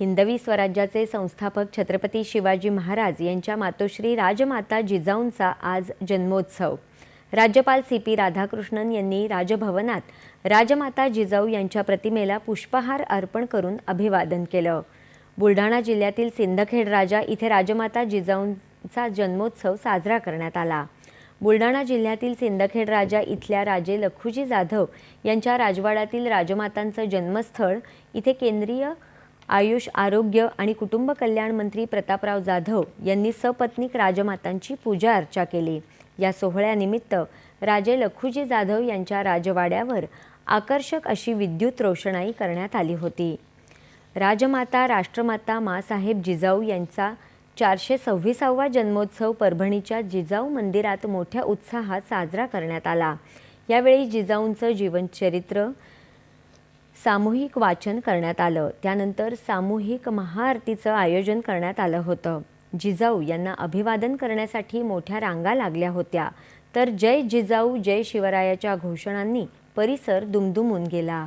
हिंदवी स्वराज्याचे संस्थापक छत्रपती शिवाजी महाराज यांच्या मातोश्री राजमाता जिजाऊंचा आज जन्मोत्सव. राज्यपाल सी पी राधाकृष्णन यांनी राजभवनात राजमाता जिजाऊ यांच्या प्रतिमेला पुष्पहार अर्पण करून अभिवादन केलं. बुलढाणा जिल्ह्यातील सिंदखेड राजा इथे राजमाता जिजाऊंचा जन्मोत्सव साजरा करण्यात आला. बुलढाणा जिल्ह्यातील सिंदखेड राजा इथल्या राजे लखुजी जाधव यांच्या राजवाड्यातील राजमातांचं जन्मस्थळ इथे केंद्रीय आयुष आरोग्य आणि कुटुंब कल्याण मंत्री प्रतापराव जाधव यांनी सपत्नीक राजमातांची पूजा अर्चा केली. या सोहळ्यानिमित्त राजे लखुजी जाधव यांच्या राजवाड्यावर आकर्षक अशी विद्युत रोषणाई करण्यात आली होती. राजमाता राष्ट्रमाता मासाहेब जिजाऊ यांचा चारशे सव्वीसावा जन्मोत्सव परभणीच्या जिजाऊ मंदिरात मोठ्या उत्साहात साजरा करण्यात आला. यावेळी जिजाऊंचं जीवनचरित्र सामूहिक वाचन करण्यात आलं. त्यानंतर सामूहिक महाआरतीचं आयोजन करण्यात आलं होतं. जिजाऊ यांना अभिवादन करण्यासाठी मोठ्या रांगा लागल्या होत्या. तर जय जिजाऊ जय शिवरायाच्या घोषणांनी परिसर दुमदुमून गेला.